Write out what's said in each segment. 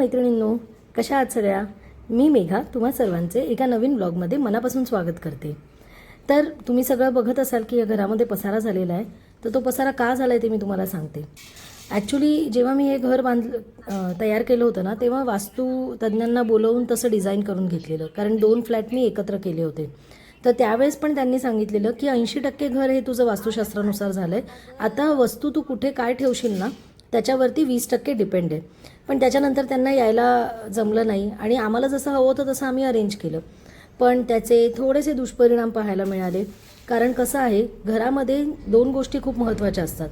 मैत्रिणींनो कशा आहात सगळ्या? मी मेघा तुम्हा सर्वांचे एका नवीन ब्लॉगमध्ये मनापासून स्वागत करते. तर तुम्ही सगळं बघत असाल की या घरामध्ये पसारा झालेला आहे तर तो पसारा का झाला आहे ते मी तुम्हाला सांगते. ॲक्च्युली जेव्हा मी हे घर बांध तयार केलं होतं ना तेव्हा वास्तू तज्ज्ञांना बोलवून तसं डिझाईन करून घेतलेलं कारण दोन फ्लॅट मी एकत्र केले होते. तर त्यावेळेस पण त्यांनी सांगितलेलं की ऐंशी टक्के घर हे तुझं वास्तुशास्त्रानुसार झालं आहे आता वस्तू तू कुठे काय ठेवशील ना त्याच्यावरती वीस टक्के डिपेंड आहे. पण त्याच्यानंतर त्यांना यायला जमलं नाही आणि आम्हाला जसं हवं होतं तसं आम्ही अरेंज केलं. पण त्याचे थोडेसे दुष्परिणाम पाहायला मिळाले. कारण कसं आहे घरामध्ये दोन गोष्टी खूप महत्त्वाच्या असतात.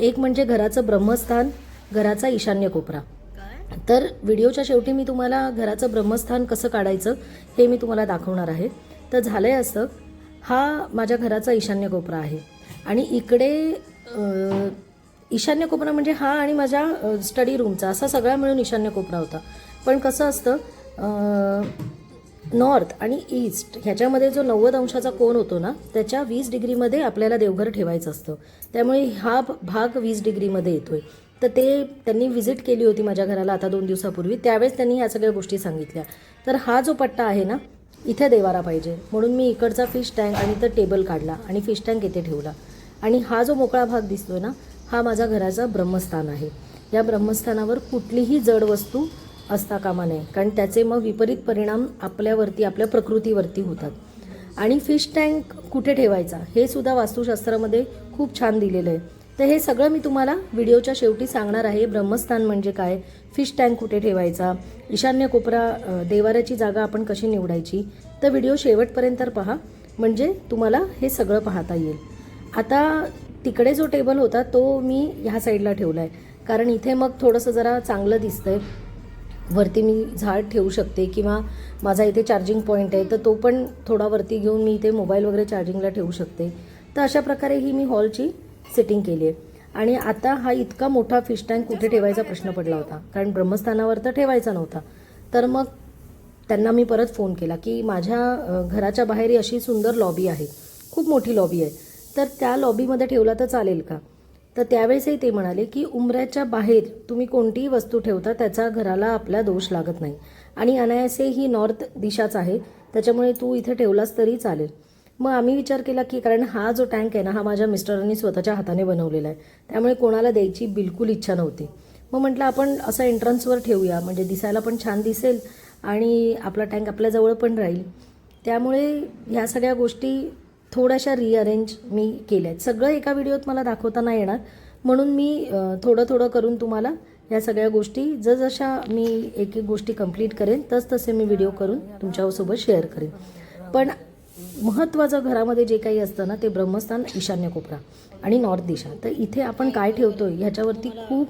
एक म्हणजे घराचं ब्रह्मस्थान घराचा ईशान्य कोपरा. तर व्हिडिओच्या शेवटी मी तुम्हाला घराचं ब्रह्मस्थान कसं काढायचं हे मी तुम्हाला दाखवणार आहे. तर झालं आहे असं हा माझ्या घराचा ईशान्य कोपरा आहे. आणि इकडे ईशान्य कोपरा म्हणजे हा आणि माझ्या स्टडी रूमचा असा सगळा मिळून ईशान्य कोपरा होता. पण कसं असतं नॉर्थ आणि ईस्ट ह्याच्यामध्ये जो नव्वद अंशाचा कोण होतो ना त्याच्या वीस डिग्रीमध्ये आपल्याला देवघर ठेवायचं असतं. त्यामुळे हा भाग वीस डिग्रीमध्ये येतोय. तर ते त्यांनी व्हिजिट केली होती माझ्या घराला आता दोन दिवसापूर्वी. त्यावेळेस त्यांनी ह्या सगळ्या गोष्टी सांगितल्या. तर हा जो पट्टा आहे ना इथे देवारा पाहिजे. म्हणून मी इकडचा फिश टँक आणि इथं टेबल काढला आणि फिश टँक इथे ठेवला. आणि हा जो मोकळा भाग दिसतोय ना हा माझा घराचा ब्रह्मस्थान आहे. या ब्रह्मस्थानावर कुठलीही जड वस्तू असता कामा नये. कारण त्याचे मग विपरीत परिणाम आपल्यावरती आपल्या प्रकृतीवरती होतात. आणि फिश टँक कुठे ठेवायचा? हे सुद्धा वास्तुशास्त्रामध्ये खूप छान दिलेलं आहे. तर हे सगळं मी तुम्हाला व्हिडिओच्या शेवटी सांगणार आहे. ब्रह्मस्थान म्हणजे काय? फिश टँक कुठे ठेवायचा? ईशान्य कोपरा देवाऱ्याची जागा आपण कशी निवडायची? तर व्हिडिओ शेवटपर्यंत पहा. म्हणजे तुम्हाला हे सगळं पाहता येईल. आता तिकडे जो टेबल होता तो मी ह्या साईडला ठेवला आहे कारण इथे मग थोडंसं जरा चांगलं दिसतंय. वरती मी झाड ठेवू शकते किंवा माझा इथे चार्जिंग पॉईंट आहे तर तो पण थोडा वरती घेऊन मी इथे मोबाईल वगैरे चार्जिंगला ठेवू शकते. तर अशा प्रकारे ही मी हॉलची सेटिंग केली आहे. आणि आता हा इतका मोठा फिश टँक कुठे ठेवायचा प्रश्न पडला होता. कारण ब्रह्मस्थानावर तर ठेवायचा नव्हता. तर मग त्यांना मी परत फोन केला की माझ्या घराच्या बाहेर ही अशी सुंदर लॉबी आहे. खूप मोठी लॉबी आहे. तर त्या लॉबीमध्ये ठेवला तर चालेल का? तर त्यावेळेसही ते म्हणाले की उंबऱ्याच्या बाहेर तुम्ही कोणतीही वस्तू ठेवता त्याचा घराला आपला दोष लागत नाही. आणि अनायासे ही नॉर्थ दिशाच आहे. त्याच्यामुळे तू इथे ठेवलास तरी चालेल. मग आम्ही विचार केला की कारण हा जो टँक आहे ना हा माझ्या मिस्टरांनी स्वतःच्या हाताने बनवलेला आहे. त्यामुळे कोणाला द्यायची बिलकुल इच्छा नव्हती. मग म्हटलं आपण असं एंट्रन्सवर ठेवूया. म्हणजे दिसायला पण छान दिसेल आणि आपला टँक आपल्याजवळ पण राहील. त्यामुळे ह्या सगळ्या गोष्टी थोड्याशा रिअरेंज मी केल्या आहेत सगळं एका व्हिडिओत मला दाखवता नाही येणार. म्हणून मी थोडं थोडं करून तुम्हाला या सगळ्या गोष्टी जसजशा मी एक एक गोष्टी कंप्लीट करेन तस तसे मी व्हिडिओ करून तुमच्यासोबत शेअर करेन. पण महत्त्वाचं घरामध्ये जे काही असतं ना ते ब्रह्मस्थान ईशान्य कोपरा आणि नॉर्थ दिशा. तर इथे आपण काय ठेवतोय ह्याच्यावरती खूप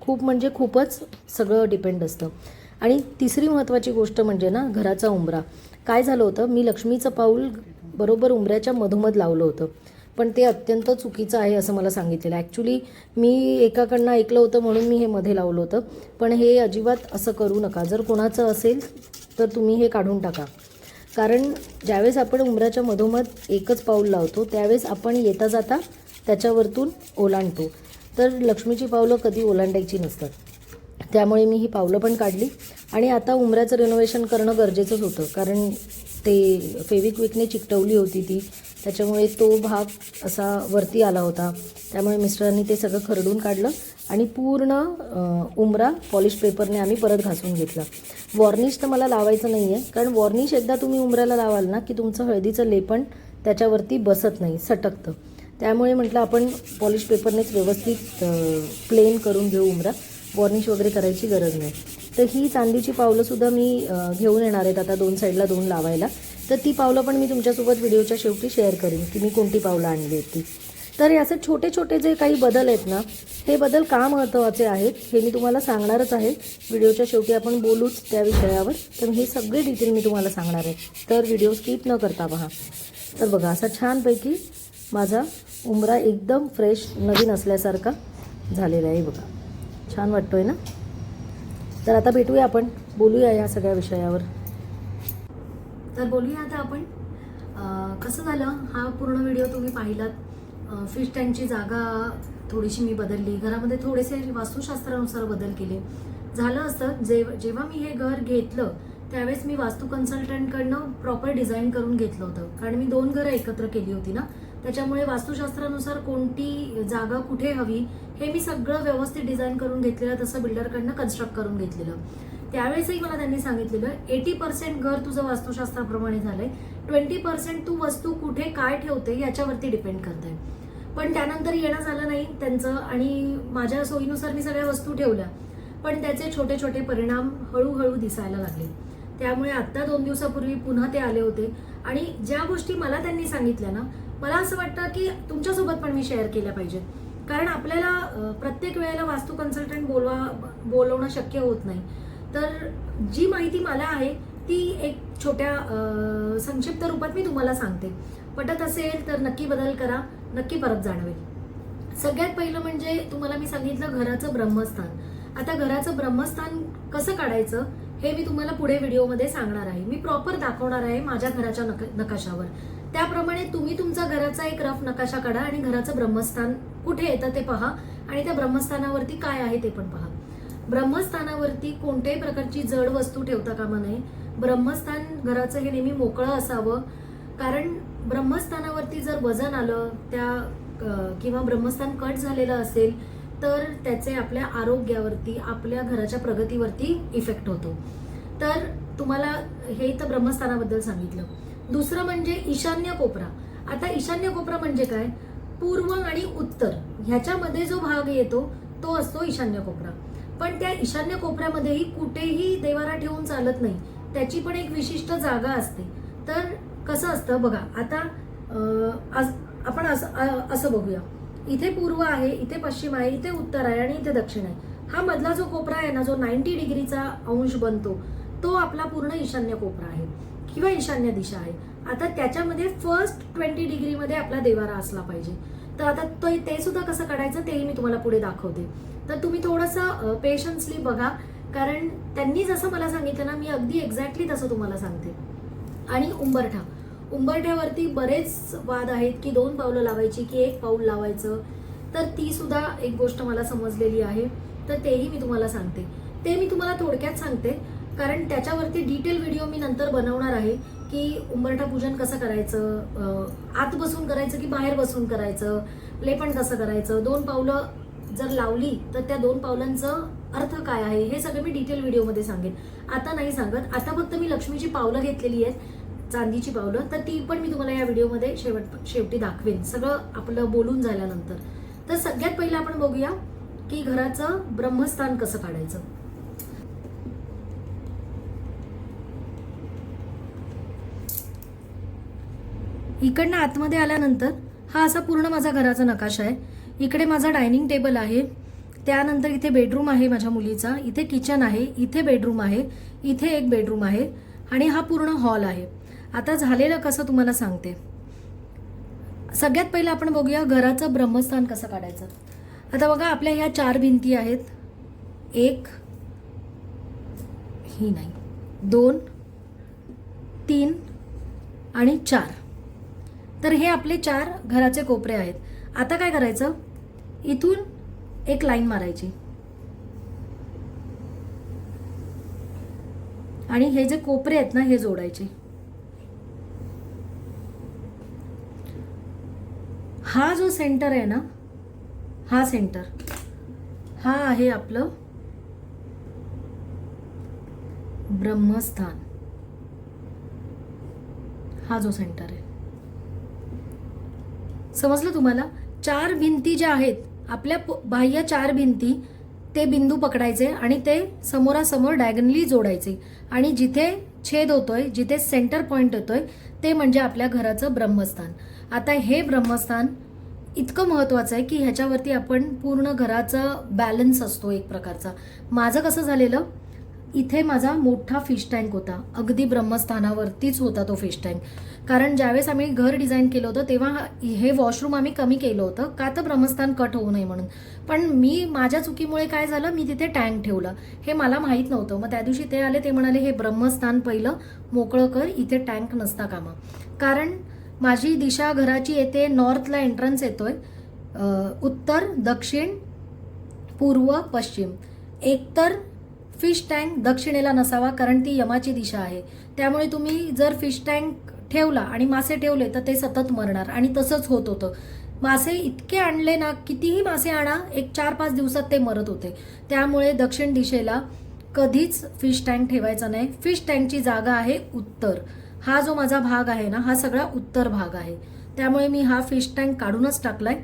खूप म्हणजे खूपच सगळं डिपेंड असतं. आणि तिसरी महत्त्वाची गोष्ट म्हणजे ना घराचा उंबरा. काय झालं होतं मी लक्ष्मीचं पाऊल बरोबर उंबऱ्याच्या मधोमध लावलं होतं. पण ते अत्यंत चुकीचं आहे असं मला सांगितलेलं. ॲक्च्युली मी एकाकडनं ऐकलं होतं म्हणून मी हे मध्ये लावलं होतं. पण हे अजिबात असं करू नका. जर कोणाचं असेल तर तुम्ही हे काढून टाका. कारण ज्यावेळेस आपण उंबऱ्याच्या मधोमध एकच पाऊल लावतो त्यावेळेस आपण येता जाता त्याच्यावरतून ओलांडतो. तर लक्ष्मीची पावलं कधी ओलांडायची नसतात. त्यामुळे मी ही पावलं पण काढली. आणि आता उंबऱ्याचं रिनोव्हेशन करणं गरजेचंच होतं. कारण ते फेविक्विकने चिकटवली होती ती. त्याच्यामुळे तो भाग असा वरती आला होता. त्यामुळे मिस्टरांनी ते सगळं खरडून काढलं आणि पूर्ण उमरा उंबरा पॉलिश पेपरने आम्ही परत घासून घेतला. वॉर्निश तर मला लावायचं नाही आहे कारण वॉर्निश एकदा तुम्ही उंबऱ्याला लावाल ना की तुमचं हळदीचं लेपण त्याच्यावरती बसत नाही सटकतं. त्यामुळे म्हटलं आपण पॉलिश पेपरनेच व्यवस्थित प्लेन करून घेऊ उमरा. वॉर्निश वगैरे करायची गरज नाही. तर ही चांदीची पावलंसुद्धा मी घेऊन येणार आहेत आता दोन साईडला दोन लावायला. तर ती पावलं पण मी तुमच्यासोबत व्हिडिओच्या शेवटी शेअर करेन की मी कोणती पावलं आणली आहेत ती. तर हे असे छोटे छोटे जे काही बदल आहेत ना हे बदल का महत्त्वाचे आहेत हे मी तुम्हाला सांगणारच आहे. व्हिडिओच्या शेवटी आपण बोलूच त्या विषयावर. तर हे सगळे डिटेल मी तुम्हाला सांगणार आहे. तर व्हिडिओ स्किप न करता पहा तर बघा असा छानपैकी माझा उमरा एकदम फ्रेश नवीन असल्यासारखा झालेला आहे बघा. छान वाटतोय ना? तर आता भेटूया आपण. बोलूया या सगळ्या विषयावर. तर बोलूया आता आपण. कसं झालं? हा पूर्ण व्हिडिओ तुम्ही पाहिलात. फिश टँकची जागा थोडीशी मी बदलली. घरामध्ये थोडेसे वास्तुशास्त्रानुसार बदल केले. झालं असतं जे जेव्हा मी हे घर घेतलं त्यावेळेस मी वास्तू कन्सल्टंटकडनं प्रॉपर डिझाईन करून घेतलं होतं. कारण मी दोन घरं एकत्र केली होती ना? त्याच्यामुळे वास्तुशास्त्रानुसार कोणती जागा कुठे हवी हे मी सगळं व्यवस्थित डिझाईन करून घेतलेलं तसं बिल्डरकडनं कन्स्ट्रक्ट करून घेतलेलं. त्यावेळेसही मला त्यांनी सांगितलेलं एटी पर्सेंट घर तुझं वास्तुशास्त्राप्रमाणे झालंय ट्वेंटी पर्सेंट तू वस्तू कुठे काय ठेवते याच्यावरती डिपेंड करते पण त्यानंतर येणं झालं नाही त्यांचं आणि माझ्या सोयीनुसार मी सगळ्या वस्तू ठेवल्या. पण त्याचे छोटे छोटे परिणाम हळूहळू दिसायला लागले. त्यामुळे आत्ता दोन दिवसापूर्वी पुन्हा ते आले होते. आणि ज्या गोष्टी मला त्यांनी सांगितल्या ना मला असं वाटतं की तुमच्यासोबत पण मी शेअर केल्या पाहिजेत. कारण आपल्याला प्रत्येक वेळेला वास्तू कन्सल्टंट बोलवा बोलवणं शक्य होत नाही. तर जी माहिती मला आहे ती एक छोट्या संक्षिप्त रूपात मी तुम्हाला सांगते. पटत असेल तर नक्की बदल करा नक्की परत जाणवेल. सगळ्यात पहिलं म्हणजे तुम्हाला मी सांगितलं घराचं ब्रह्मस्थान. आता घराचं ब्रह्मस्थान कसं काढायचं हे मी तुम्हाला पुढे व्हिडिओमध्ये सांगणार आहे. मी प्रॉपर दाखवणार आहे माझ्या घराच्या नक नकाशावर. त्याप्रमाणे तुम्ही तुमचा घराचा एक रफ नकाशा काढा आणि घराचं ब्रह्मस्थान कुठे येतं ते पहा. आणि त्या ब्रह्मस्थानावरती काय आहे ते पण पहा. ब्रह्मस्थानावरती कोणत्याही प्रकारची जड वस्तू ठेवता कामा नये. ब्रह्मस्थान घराचं हे नेहमी मोकळं असावं. कारण ब्रह्मस्थानावरती जर वजन आलं त्या किंवा ब्रह्मस्थान कट झालेलं असेल तर त्याचे आपल्या आरोग्यावरती आपल्या घराच्या प्रगतीवरती इफेक्ट होतो. तर तुम्हाला हे तर ब्रह्मस्थानाबद्दल सांगितलं. दुसरं म्हणजे ईशान्य कोपरा. आता ईशान्य कोपरा म्हणजे काय? पूर्व आणि उत्तर. ह्याच्यामध्ये जो भाग येतो तो असतो ईशान्य कोपरा. पण त्या ईशान्य कोपऱ्यामध्येही कुठेही देवारा ठेवून चालत नाही. त्याची पण एक विशिष्ट जागा असते. तर कसं असतं बघा आता आपण असं असं बघूया. इथे पूर्व आहे इथे पश्चिम आहे इथे उत्तर आहे आणि इथे दक्षिण आहे. हा मधला जो कोपरा आहे ना जो नाईन्टी डिग्रीचा अंश बनतो तो आपला पूर्ण ईशान्य कोपरा आहे. किंवा ईशान्य दिशा आहे. आता त्याच्यामध्ये फर्स्ट ट्वेंटी डिग्रीमध्ये आपला देवारा असला पाहिजे. तर आता तो ते सुद्धा कसं काढायचं तेही मी तुम्हाला पुढे दाखवते. तर तुम्ही थोडंसं पेशन्सली बघा. कारण त्यांनी जसं मला सांगितलं ना मी अगदी एक्झॅक्टली तसं तुम्हाला सांगते. आणि उंबरठा. उंबरठ्यावरती बरेच वाद आहेत की दोन पावलं लावायची की एक पाऊल लावायचं. तर ती सुद्धा एक गोष्ट मला समजलेली आहे. तर तेही मी तुम्हाला सांगते. ते मी तुम्हाला थोडक्यात सांगते. कारण त्याच्यावरती डिटेल व्हिडिओ मी नंतर बनवणार आहे की उंबरठा पूजन कसं करायचं आत बसून करायचं की बाहेर बसून करायचं लेपण कसं करायचं दोन पावलं जर लावली तर त्या दोन पावलांचं अर्थ काय आहे हे सगळं मी डिटेल व्हिडिओमध्ये सांगेन. आता नाही सांगत आता फक्त मी लक्ष्मीची पावलं घेतलेली आहेत चांदीची पावलं तर ती पण मी तुम्हाला या व्हिडिओमध्ये शेवट शेवटी दाखवेन. सगळं आपलं बोलून झाल्यानंतर. तर सगळ्यात पहिलं आपण बघूया की घराचं ब्रह्मस्थान कसं काढायचं. इकडनं आतमध्ये आल्यानंतर हा असा पूर्ण माझा घराचा नकाशा आहे. इकडे माझा डायनिंग टेबल आहे. त्यानंतर इथे बेडरूम आहे माझ्या मुलीचा. इथे किचन आहे. इथे बेडरूम आहे. इथे एक बेडरूम आहे. आणि हा पूर्ण हॉल आहे. आता झालेलं कसं तुम्हाला सांगते. सगळ्यात पहिलं आपण बघूया घराचं ब्रह्मस्थान कसं काढायचं. आता बघा आपल्या ह्या चार भिंती आहेत. एक ही नाही दोन तीन आणि चार. तर हे आपले चार घराचे कोपरे आहेत. आता काय करायचं? इथून एक लाईन मारायची. आणि हे जे कोपरे आहेत ना हे जोडायचे. हा जो सेंटर आहे ना हा सेंटर हा आहे आपलं ब्रह्मस्थान. हा जो सेंटर आहे. समजलं तुम्हाला? चार भिंती ज्या आहेत आपल्या प- बाह्य चार भिंती ते बिंदू पकडायचे आणि ते समोरासमोर डायगनली जोडायचे. आणि जिथे छेद होतोय जिथे सेंटर पॉईंट होतोय ते म्हणजे आपल्या घराचं ब्रह्मस्थान. आता हे ब्रह्मस्थान इतकं महत्त्वाचं आहे की ह्याच्यावरती आपण पूर्ण घराचा बॅलन्स असतो एक प्रकारचा. माझं कसं झालेलं? इथे माझा मोठा फिश टँक होता. अगदी ब्रह्मस्थानावरतीच होता तो फिश टँक कारण ज्यावेळेस आम्ही घर डिझाईन केलं होतं तेव्हा हे वॉशरूम आम्ही कमी केलं होतं. का तर ब्रह्मस्थान कट होऊ नये म्हणून. पण मी माझ्या चुकीमुळे काय झालं? मी तिथे टँक ठेवलं. हे मला माहीत नव्हतं. मग त्या दिवशी ते आले ते म्हणाले हे ब्रह्मस्थान पहिलं मोकळं कर. इथे टँक नसता कामा. कारण माझी दिशा घराची येते नॉर्थला एंट्रन्स येतोय. आहे उत्तर दक्षिण पूर्व पश्चिम. एकतर फिश टँक दक्षिणेला नसावा कारण ती यमाची दिशा आहे. त्यामुळे तुम्ही जर फिश टँक ठेवला आणि मासे ठेवले तर ते सतत मरणार. आणि तसंच होत होतं. मासे इतके आणले ना कितीही मासे आणा एक चार पाच दिवसात ते मरत होते. त्यामुळे दक्षिण दिशेला कधीच फिश टँक ठेवायचा नाही. फिश टँकची जागा आहे उत्तर. हा जो माझा भाग आहे ना हा सगळा उत्तर भाग आहे. त्यामुळे मी हा फिश टँक काढूनच टाकलाय.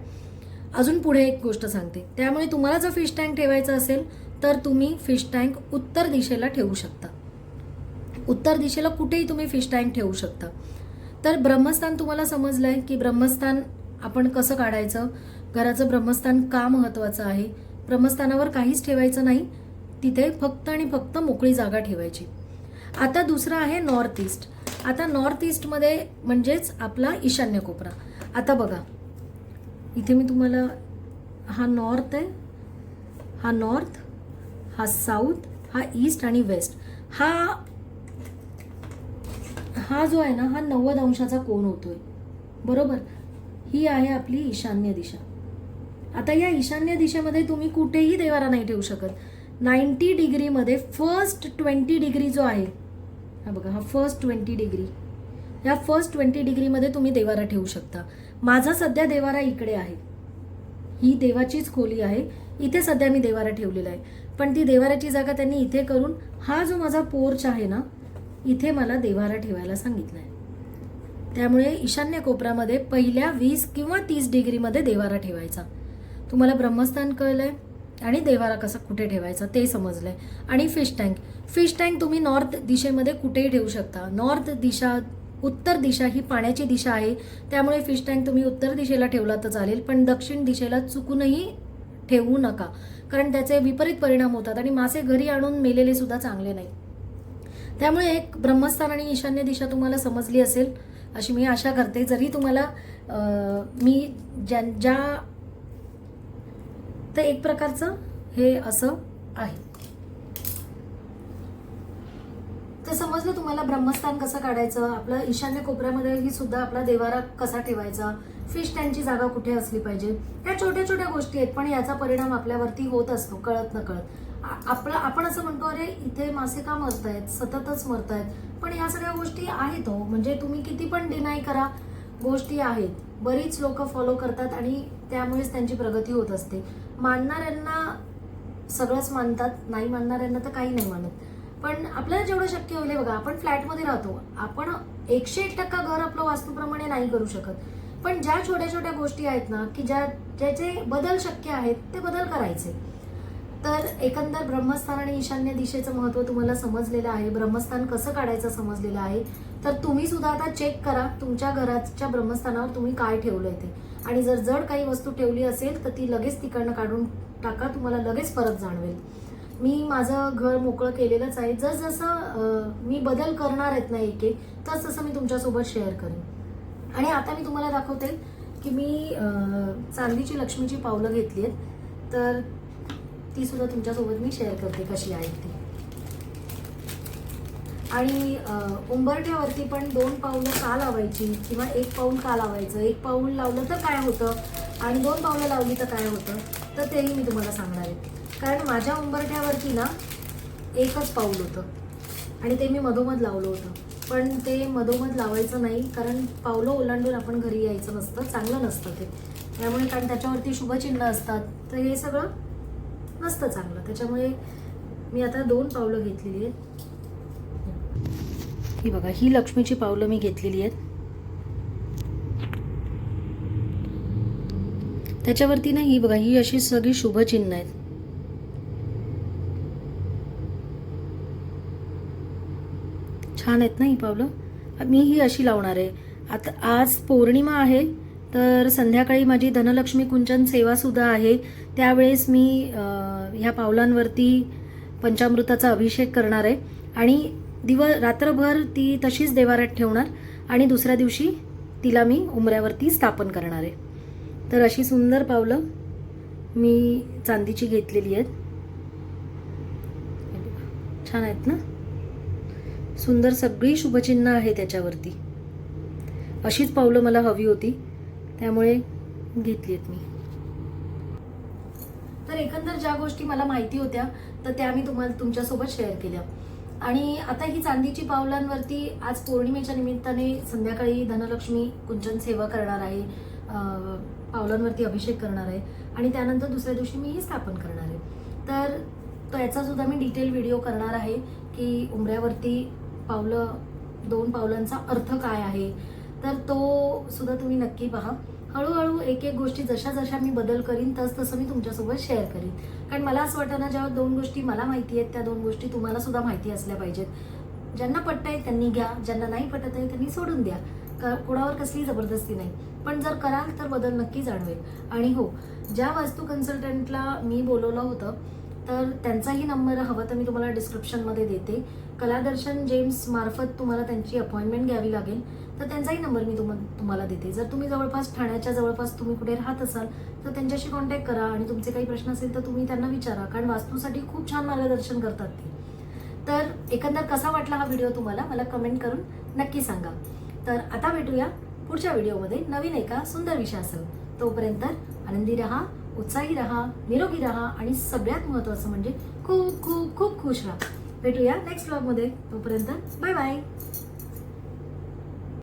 अजून पुढे एक गोष्ट सांगते. त्यामुळे तुम्हाला जर फिश टँक ठेवायचं असेल तर तुम्ही फिश टँक उत्तर दिशेला ठेवू शकता. उत्तर दिशेला कुठेही तुम्ही फिश टँक ठेवू शकता. तर ब्रह्मस्थान तुम्हाला समजलं आहे की ब्रह्मस्थान आपण कसं काढायचं? घराचं ब्रह्मस्थान का महत्त्वाचं आहे? ब्रह्मस्थानावर काहीच ठेवायचं नाही. तिथे फक्त आणि फक्त मोकळी जागा ठेवायची. आता दुसरं आहे नॉर्थ ईस्ट आता नॉर्थ ईस्टमध्ये म्हणजेच आपला ईशान्य कोपरा. आता बघा. इथे मी तुम्हाला हा नॉर्थ आहे. हा नॉर्थ हा साऊथ हा ईस्ट आणि वेस्ट. हा हा जो आहे ना हा नव्वद अंशाचा कोण होतोय. बरोबर? ही आहे आपली ईशान्य दिशा. आता या ईशान्य दिशेमध्ये तुम्ही कुठेही देवारा नाही ठेवू शकत. नाईन्टी डिग्रीमध्ये फर्स्ट ट्वेंटी डिग्री जो आहे हा बघा हा फर्स्ट ट्वेंटी डिग्री. या फर्स्ट ट्वेंटी डिग्रीमध्ये तुम्ही देवारा ठेवू शकता. माझा सध्या देवारा इकडे आहे. ही देवाचीच खोली आहे. इथे सध्या मी देवारा ठेवलेला आहे. पण ती देवाराची जागा त्यांनी इथे करून हा जो माझा पोर्च आहे ना इथे मला देवारा ठेवायला सांगितलं आहे त्यामुळे ईशान्य कोपऱ्यामध्ये पहिल्या वीस किंवा तीस डिग्रीमध्ये देवारा ठेवायचा. तुम्हाला ब्रह्मस्थान कळलं आहे आणि देवारा कसा कुठे ठेवायचा ते समजलं आहे आणि फिश टँक फिश टँक तुम्ही नॉर्थ दिशेमध्ये कुठेही ठेवू शकता. नॉर्थ दिशा उत्तर दिशा ही पाण्याची दिशा आहे. त्यामुळे फिश टँक तुम्ही उत्तर दिशेला ठेवला तर चालेल पण दक्षिण दिशेला चुकूनही ठेवू नका. कारण त्याचे विपरीत परिणाम होतात आणि मासे घरी आणून मेलेले सुद्धा चांगले नाही. त्यामुळे एक ब्रह्मस्थान आणि ईशान्य दिशा तुम्हाला समजली असेल अशी मी आशा करते. जरी तुम्हाला मी ज्या ज्या तर एक प्रकारचं हे असं आहे. तर समजलं तुम्हाला ब्रह्मस्थान कसं काढायचं? आपलं ईशान्य कोपऱ्यामध्ये ही सुद्धा आपला देवारा कसा ठेवायचा? फिश टँकची जागा कुठे असली पाहिजे? ह्या छोट्या छोट्या गोष्टी आहेत पण याचा परिणाम आपल्यावरती होत असतो कळत न कळत आपलं आपण असं म्हणतो अरे इथे मासे का मरत आहेत सततच मरत आहेत पण या सगळ्या गोष्टी आहेत हो. म्हणजे तुम्ही किती पण डिनाय करा गोष्टी आहेत. बरीच लोक फॉलो करतात आणि त्यामुळेच त्यांची प्रगती होत असते. मानणाऱ्यांना सगळंच मानतात नाही मानणाऱ्यांना तर काही नाही मानत. पण आपल्याला जेवढं शक्य होईल बघा आपण फ्लॅटमध्ये राहतो. आपण एकशे एक टक्का घर आपलं वास्तूप्रमाणे नाही करू शकत. पण ज्या छोट्या छोट्या गोष्टी आहेत ना की ज्या ज्याचे बदल शक्य आहेत ते बदल करायचे. तर एकंदर ब्रह्मस्थान आणि ईशान्य दिशेचं महत्त्व तुम्हाला समजलेलं आहे. ब्रह्मस्थान कसं काढायचं समजलेलं आहे. तर तुम्ही सुद्धा आता चेक करा तुमच्या घराच्या ब्रह्मस्थानावर तुम्ही काय ठेवलंय ते. आणि जर जड काही वस्तू ठेवली असेल तर ती लगेच तिकडनं काढून टाका तुम्हाला लगेच फरक जाणवेल. मी माझं घर मोकळं केलेलंच आहे. जसजसं मी बदल करणार आहेत ना एक एक तस तसं मी तुमच्यासोबत शेअर करेन. आणि आता मी तुम्हाला दाखवते की मी चांदीची लक्ष्मीची पावलं घेतली आहेत. तर ती सुद्धा तुमच्यासोबत मी शेअर करते कशी आहे ती. आणि उंबरठ्यावरती पण दोन पावलं का लावायची किंवा एक पाऊल का लावायचं? एक पाऊल लावलं तर काय होतं? आणि दोन पावलं लावली तर काय होतं? तर तेही मी तुम्हाला सांगणार आहे. कारण माझ्या उंबरठ्यावरती ना एकच पाऊल होतं. आणि ते मी मधोमध लावलं होतं. पण ते मधोमध लावायचं नाही कारण पावलं ओलांडून आपण घरी यायचं नसतं चांगलं नसतं ते. त्यामुळे कारण त्याच्यावरती शुभचिन्ह असतात तर हे सगळं नसतं चांगलं. त्याच्यामुळे मी आता दोन पावलं घेतलेली आहेत. ही बघा ही लक्ष्मीची पावलं मी घेतलेली आहेत. त्याच्यावरती ना ही बघा ही अशी सगळी शुभचिन्ह आहेत. छान आहेत ना ही पावलं? मी ही अशी लावणार आहे. आता आज पौर्णिमा आहे तर संध्याकाळी माझी धनलक्ष्मी कुंचन सेवासुद्धा आहे. त्यावेळेस मी ह्या पावलांवरती पंचामृताचा अभिषेक करणार आहे. आणि दिव रात्रभर ती तशीच देवारात ठेवणार आणि दुसऱ्या दिवशी तिला मी उमऱ्यावरती स्थापन करणार आहे. तर अशी सुंदर पावलं मी चांदीची घेतलेली आहेत. छान आहेत ना? सुंदर सगळी शुभचिन्ह आहे त्याच्यावरती. अशीच पावलं मला हवी होती. त्यामुळे घेतली आहेत मी. तर एकंदर ज्या गोष्टी मला माहिती होत्या तर त्या मी तुम्हाला तुमच्यासोबत शेअर केल्या. आणि आता ही चांदीची पावलांवरती आज पौर्णिमेच्या निमित्ताने संध्याकाळी धनलक्ष्मी कुंचन सेवा करणार आहे. पावलांवरती अभिषेक करणार आहे. आणि त्यानंतर दुसऱ्या दिवशी मी ही स्थापन करणार आहे. तर त्याचा सुद्धा मी डिटेल व्हिडिओ करणार आहे की उंबऱ्यावरती पावलं दोन पावलांचा अर्थ काय आहे? तर तो सुद्धा तुम्ही नक्की पहा. हळूहळू एक एक गोष्टी जशा जशा मी बदल करीन तस तसं मी तुमच्यासोबत शेअर करीन. कारण मला असं वाटतं ना जेव्हा दोन गोष्टी मला माहिती आहेत त्या दोन गोष्टी तुम्हाला सुद्धा माहिती असल्या पाहिजेत. ज्यांना पटत आहे त्यांनी घ्या ज्यांना नाही पटत आहे त्यांनी सोडून द्या. का कोणावर कसली जबरदस्ती नाही. पण जर कराल तर बदल नक्की जाणवेल. आणि हो ज्या वास्तू कन्सल्टंटला मी बोलवलं होतं तर त्यांचाही नंबर हवा तर मी तुम्हाला डिस्क्रिप्शनमध्ये देते. कलादर्शन जेम्स मार्फत तुम्हाला त्यांची अपॉइंटमेंट घ्यावी लागेल. तर त्यांचाही नंबर मी तुम तुम्हाला देते. जर तुम्ही जवळपास ठाण्याच्या जवळपास तुम्ही कुठे राहत असाल तर त्यांच्याशी कॉन्टॅक्ट करा आणि तुमचे काही प्रश्न असेल तर तुम्ही त्यांना विचारा. कारण वास्तूसाठी खूप छान मार्गदर्शन करतात ते. तर एकंदर कसा वाटला हा व्हिडिओ तुम्हाला? मला कमेंट करून नक्की सांगा. तर आता भेटूया पुढच्या व्हिडिओमध्ये नवीन एका सुंदर विषयासह. तोपर्यंत आनंदी राहा. उत्साही राहा निरोगी राहा आणि सगळ्यात महत्त्वाचं म्हणजे खूप खूप खूप खुश राहा. भेटूया नेक्स्ट ब्लॉगमध्ये तोपर्यंत बाय बाय